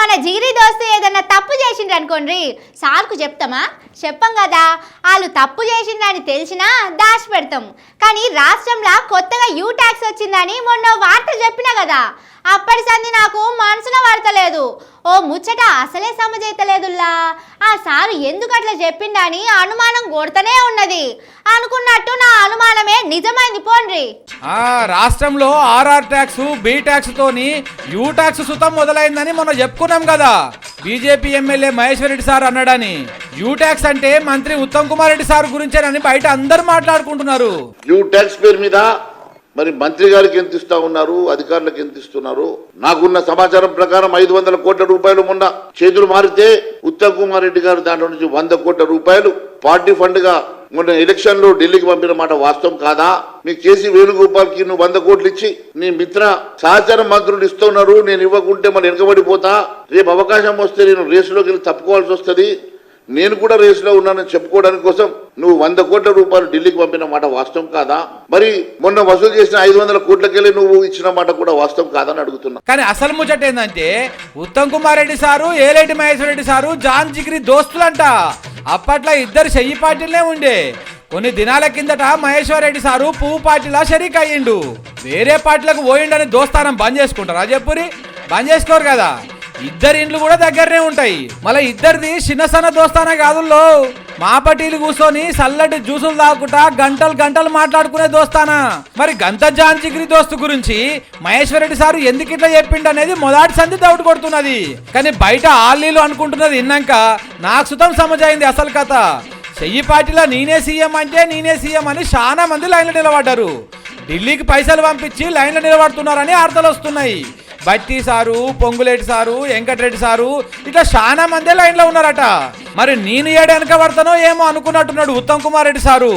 మన జిగిరి దోస్తు ఏదన్నా తప్పు చేసిండ్రు అనుకోండి సార్కు చెప్తామా? చెప్పం కదా. వాళ్ళు తప్పు చేసిందని తెలిసినా దాచి పెడతాం కానీ రాష్ట్రంలో కొత్తగా యూ ట్యాక్స్ వచ్చిందని మొన్న వార్త చెప్పినా కదా అప్పటి సంది నాకు మనసులో పడతలేదు. ఓ ముచ్చట అసలే సమజైతలేదుల్లా. ఆ సారు ఎందుకు అట్లా చెప్పిండని అనుమానం కొడుతూనే ఉన్నది. అనుకున్నట్టు నా అనుమానమే నిజమైంది పోండ్రి ఆ రాష్ట్రంలో ఆర్ఆర్ ట్యాక్స్ బి ట్యాక్స్ తోని యూ ట్యాక్స్ సుతం మొదలైందని మొన్న చెప్పుకున్నాం కదా. BJP MLA Maheshwar Reddy sir అన్నాడని. యూ ట్యాక్స్ అంటే మంత్రి ఉత్తమ్ కుమార్ రెడ్డి సార్ గురించేనని బయట అందరు మాట్లాడుకుంటున్నారు. న్యూ ట్యాక్స్ పేరు మీద మరి మంత్రి గారికి ఎంత ఇస్తా ఉన్నారు? అధికారులకు ఎంత ఇస్తున్నారు? నాకున్న సమాచారం ప్రకారం ఐదు వందల కోట్ల రూపాయలు మొన్న చేతులు మారితే ఉత్తమ్ కుమార్ రెడ్డి గారు దాంట్లో నుంచి వంద కోట్ల రూపాయలు పార్టీ ఫండ్గా మొన్న ఎలక్షన్లో ఢిల్లీకి పంపిన మాట వాస్తవం కాదా? మీకు చేసి వేణుగోపాల్కి నువ్వు వంద కోట్లు ఇచ్చి నీ మిత్ర సహచార మంత్రులు ఇస్తున్నారు నేను ఇవ్వకుంటే మరి వెనకబడిపోతా? రేపు అవకాశం వస్తే నేను రేసులోకి వెళ్ళి తప్పుకోవాల్సి వస్తుంది. నేను కూడా రేసులో ఉన్నానని చెప్పుకోవడానికి కోసం నువ్వు వంద కోట్ల రూపాయలు ఢిల్లీకి పంపిన మాట వాస్తవం కాదా? మరి మొన్న వసూలు చేసిన ఐదు వందల కోట్లకెళ్ళి నువ్వు ఇచ్చిన మాట కూడా వాస్తవం కాదని అడుగుతున్నా. కానీ అసలు ముచ్చట ఏంటంటే ఉత్తమ్ కుమార్ రెడ్డి సారు ఏలేటి మహేశ్వర్ రెడ్డి సారు జాన్ జిగిరి దోస్తులంట. అప్పట్లో ఇద్దరు చెయ్యి పార్టీలనే ఉండే. కొన్ని దినాల కిందట మహేశ్వర్ రెడ్డి సారు పువ్వు పార్టీలా షరీక్ అయ్యిండు. వేరే పార్టీలకు పోయిండని దోస్తానం బంద్ చేసుకుంటారా. చెప్పురి? బంద్ చేసుకోరు కదా. ఇద్దరి ఇండ్లు కూడా దగ్గరనే ఉంటాయి. మళ్ళీ ఇద్దరిది చిన్న సన్న దోస్తానే కాదుల్లో. మాపటీలు కూర్చొని చల్లటి జ్యూసులు తాగుకుంటా గంటలు గంటలు మాట్లాడుకునే దోస్తానా? మరి గంత జాన్జిగిరి దోస్తు గురించి మహేశ్వరరెడ్డి సారు ఎందుకు ఇట్లా చెప్పిండు అనేది మొదటి సంధి డౌట్ కొడుతున్నది. కానీ బయట ఆళ్ళీలు అనుకుంటున్నది విన్నాక నాకు సుతం సమజైంది అసలు కథ. చెయ్యి పార్టీలో నేనే సీఎం అంటే నేనే సీఎం అని చాలా మంది లైన్లో నిలబడ్డారు. ఢిల్లీకి పైసలు పంపించి లైన్లో నిలబడుతున్నారని వార్తలు వస్తున్నాయి. Bhatti sir Ponguleti sir Venkat Reddy sir ఇట్లా చాలా మందే లైన్లో ఉన్నారట. మరి నేను ఏడు వెనక పడతానో ఏమో అనుకున్నట్టున్నాడు ఉత్తమ్ కుమార్ రెడ్డి సారు.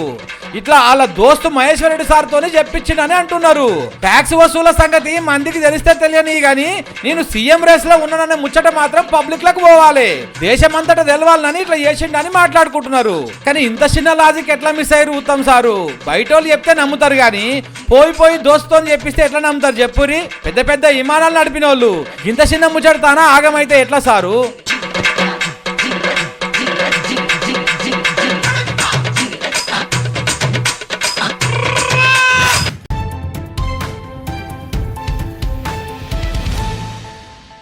ఇట్లా వాళ్ళ దోస్తు మహేశ్వర్ రెడ్డి సార్తోనే చెప్పించిండని అంటున్నారు. ట్యాక్స్ వసూల సంగతి మందికి తెలిస్తే తెలియని గాని నేను సీఎం రేస్లో ఉన్నాననే ముచ్చట మాత్రం పబ్లిక్లకు పోవాలి. దేశమంతటా తెలవాలని ఇట్లా చేసిండని మాట్లాడుకుంటున్నారు. కానీ ఇంత చిన్న లాజిక్ ఎట్లా మిస్ అయ్యారు ఉత్తమ్ సారు? బయట వాళ్ళు చెప్తే నమ్ముతారు గాని పోయి పోయి దోస్తుతో చెప్పిస్తే ఎట్లా నమ్ముతారు చెప్పురి? పెద్ద పెద్ద విమానాలు నడిపిన వాళ్ళు ఇంత చిన్న ముచ్చట తానా ఆగమైతే ఎట్లా సారు?